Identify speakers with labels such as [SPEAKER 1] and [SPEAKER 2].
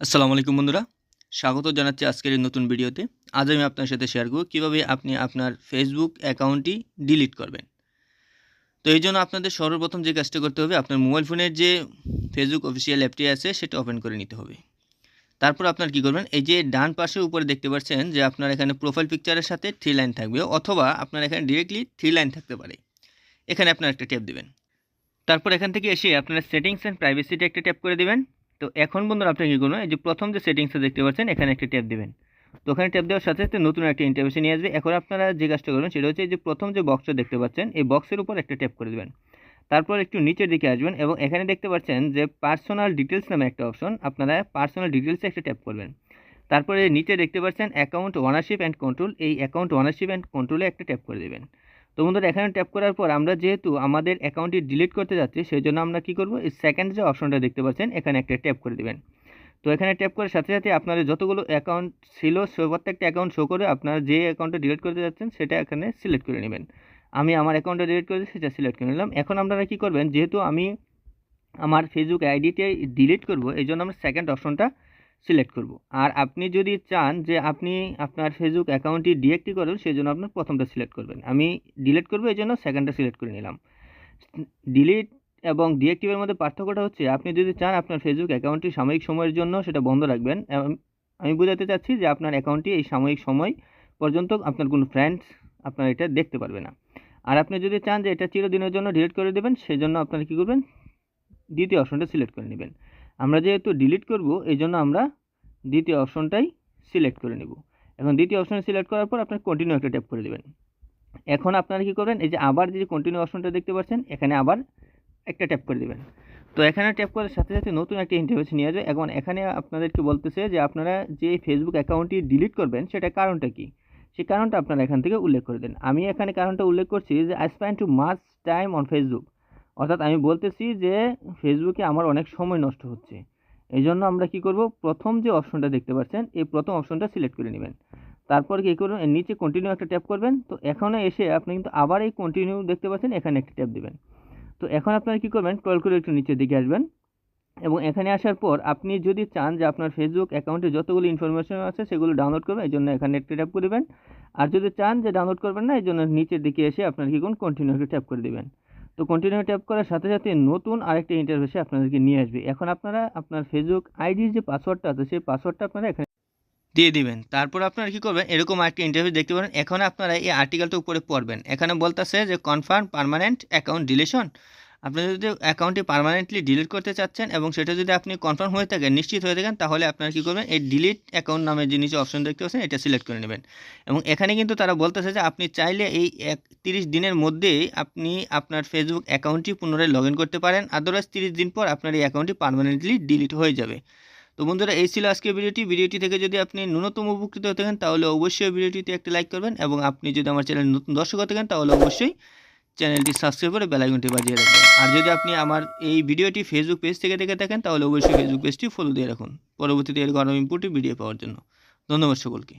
[SPEAKER 1] আসসালামু আলাইকুম বন্ধুরা। স্বাগত জানাচ্ছি আজকের এই নতুন ভিডিওতে। আজ আমি আপনার সাথে শেয়ার করব কীভাবে আপনি আপনার ফেসবুক অ্যাকাউন্টটি ডিলিট করবেন। তো এই জন্য আপনাদের সর্বপ্রথম যে কাজটা করতে হবে, আপনার মোবাইল ফোনের যে ফেসবুক অফিসিয়াল অ্যাপটি আছে, সেটা ওপেন করে নিতে হবে। তারপর আপনার কি করবেন, এই যে ডান পাশে উপরে দেখতে পাচ্ছেন যে আপনার এখানে প্রোফাইল পিকচারের সাথে থ্রি লাইন থাকবে, অথবা আপনার এখানে ডিরেক্টলি থ্রি লাইন থাকতে পারে। এখানে আপনার একটা ট্যাপ দেবেন। তারপর এখান থেকে এসে আপনারা সেটিংস অ্যান্ড প্রাইভেসিতে একটা ট্যাপ করে দেবেন। তো এখন বন্ধুরা আপনি কী করবেন? এই যে প্রথম যে সেটিংসটা দেখতে পাচ্ছেন, এখানে একটা ট্যাপ দেবেন। তো ওখানে ট্যাপ দেওয়ার সাথে সাথে নতুন একটা ইন্টারভেশন নিয়ে আসবে। এখন আপনারা যে কাজটা করবেন, সেটা হচ্ছে যে প্রথম যে বক্সটা দেখতে পাচ্ছেন, এই বক্সের উপর একটা ট্যাপ করে দেবেন। তারপর একটু নিচের দিকে আসবেন এবং এখানে দেখতে পাচ্ছেন যে পার্সোনাল ডিটেলস নামে একটা অপশন আপনারা পার্সোনাল ডিটেলসে একটা ট্যাপ করবেন। তারপরে নিচে দেখতে পাচ্ছেন অ্যাকাউন্ট ওনারশিপ অ্যান্ড কন্ট্রোল এই অ্যাকাউন্ট ওনারশিপ অ্যান্ড কন্ট্রোলে একটা ট্যাপ করে দেবেন। তো বন্ধুরা, এখানে ট্যাপ করার পর আমরা যেহেতু আমাদের অ্যাকাউন্টটি ডিলিট করতে যাচ্ছি সেই জন্য আমরা কী করব? এই সেকেন্ড যে অপশনটা দেখতে পাচ্ছেন, এখানে একটা ট্যাপ করে দেবেন। তো এখানে ট্যাপ করার সাথে সাথে আপনাদের যতগুলো অ্যাকাউন্ট ছিল প্রত্যেকটা অ্যাকাউন্ট শো করে আপনারা যে অ্যাকাউন্টটা ডিলিট করতে যাচ্ছেন, সেটা এখানে সিলেক্ট করে নেবেন। আমি আমার অ্যাকাউন্টটা ডিলিট করেছি, সেটা সিলেক্ট করে নিলাম। এখন আপনারা কী করবেন, যেহেতু আমি আমার ফেসবুক আইডিটি ডিলিট করব, এই জন্য আমরা সেকেন্ড অপশনটা সিলেক্ট করব। আর আপনি যদি চান যে আপনি আপনার ফেসবুক অ্যাকাউন্টটি ডিএক্টিভ করবেন সেই জন্য আপনার প্রথমটা সিলেক্ট করবেন। আমি ডিলিট করব, এই জন্য সেকেন্ডটা সিলেক্ট করে নিলাম। ডিলিট এবং ডিএক্টিভের মধ্যে পার্থক্যটা হচ্ছে, আপনি যদি চান আপনার ফেসবুক অ্যাকাউন্টটি সাময়িক সময়ের জন্য সেটা বন্ধ রাখবেন আমি বোঝাতে চাচ্ছি যে আপনার অ্যাকাউন্টটি এই সাময়িক সময় পর্যন্ত আপনার কোনো ফ্রেন্ডস আপনার এটা দেখতে পারবে না। আর আপনি যদি চান যে এটা চিরদিনের জন্য ডিলিট করে দেবেন সেই জন্য আপনারা কী করবেন? দ্বিতীয় অপশনটা সিলেক্ট করে নেবেন। আমরা যেহেতু ডিলিট করব, এই জন্য আমরা দ্বিতীয় অপশনটাই সিলেক্ট করে নেব। এখন দ্বিতীয় অপশন সিলেক্ট করার পর আপনার কন্টিনিউ একটা ট্যাপ করে দেবেন। এখন আপনারা কী করবেন, এই যে আবার যে কন্টিনিউ অপশনটা দেখতে পাচ্ছেন, এখানে আবার একটা ট্যাপ করে দেবেন। তো এখানে ট্যাপ করার সাথে সাথে নতুন একটা ইন্টারভিউ নিয়ে আসবে। এখন এখানে আপনাদেরকে বলতেছে যে আপনারা যে ফেসবুক অ্যাকাউন্টটি ডিলিট করবেন, সেটা কারণটা কি? সেই কারণটা আপনারা এখান থেকে উল্লেখ করে দেন। আমি এখানে কারণটা উল্লেখ করছি যে I spend too much time on Facebook অর্থাৎ আমি বলতেছি যে ফেসবুকে আমার অনেক সময় নষ্ট হচ্ছে। এই জন্য আমরা কি করব? প্রথম যে অপশনটা দেখতে পাচ্ছেন, এই প্রথম অপশনটা সিলেক্ট করে নেবেন। তারপর কী করবেন নিচে কন্টিনিউ একটা ট্যাপ করবেন। তো এখানে এসে আপনি কিন্তু আবার এই কন্টিনিউ দেখতে পাচ্ছেন, এখানে একটা ট্যাপ দেবেন। তো এখন আপনারা কী করবেন? কল করে একটু নিচের দিকে আসবেন এবং এখানে আসার পর আপনি যদি চান যে আপনার ফেসবুক অ্যাকাউন্টে যতগুলো ইনফরমেশন আছে সেগুলো ডাউনলোড করবেন এই জন্য এখানে একটা ট্যাপ করবেন আর যদি চান যে ডাউনলোড করবেন না এই জন্য নিচের দিকে এসে আপনার কী করুন? কন্টিনিউ একটা ট্যাপ করে দেবেন। তো কন্টিনিউ ট্যাপ করার সাথে সাথে নতুন আরেকটা ইন্টারভেসে আপনাদেরকে নিয়ে আসবে। এখন আপনারা আপনার ফেসবুক আইডির যে পাসওয়ার্ডটা আছে, সেই পাসওয়ার্ডটা আপনারা এখানে দিয়ে দিবেন। তারপর আপনারা কী করবেন, এরকম আরেকটা ইন্টারভিউ দেখতে পারেন। এখন আপনারা এই আর্টিকেলটা উপরে পড়বেন। এখানে বলতেছে যে কনফার্ম পারমানেন্ট অ্যাকাউন্ট ডিলেশন আপনি যদি অ্যাকাউন্টটি পারমানেন্টলি ডিলিট করতে চাচ্ছেন এবং সেটা যদি আপনি কনফার্ম হয়ে থাকেন নিশ্চিত হয়ে থাকেন, তাহলে আপনারা কী করবেন? এই ডিলিট অ্যাকাউন্ট নামে যে নিচে অপশন দেখতে পাচ্ছেন, এটা সিলেক্ট করে নেবেন। এবং এখানে কিন্তু তারা বলতেছে যে আপনি চাইলে এই এক, তিরিশ দিনের মধ্যেই আপনি আপনার ফেসবুক অ্যাকাউন্টটি পুনরায় লগ করতে পারেন। আদারওয়াইজ তিরিশ দিন পর আপনার এই অ্যাকাউন্টটি পারমানেন্টলি ডিলিট হয়ে যাবে। তো বন্ধুরা, এই ছিল আজকের ভিডিওটি। ভিডিওটি থেকে যদি আপনি ন্যূনতম উপকৃত হতে থাকেন, তাহলে অবশ্যই ভিডিওটিতে একটা লাইক করবেন এবং আপনি যদি আমার চ্যানেল নতুন দর্শক হতে থাকেন, তাহলে অবশ্যই চ্যানেলটি সাবস্ক্রাইব করে বেলাইকনটি বাজিয়ে রাখবেন। আর যদি আপনি আমার এই ভিডিওটি ফেসবুক পেজ থেকে দেখে থাকেন, তাহলে অবশ্যই ফেসবুক পেজটি ফলো দিয়ে রাখুন। পরবর্তীতে এরকম ইম্পোর্টিভ ভিডিও পাওয়ার জন্য। ধন্যবাদ সকলকে।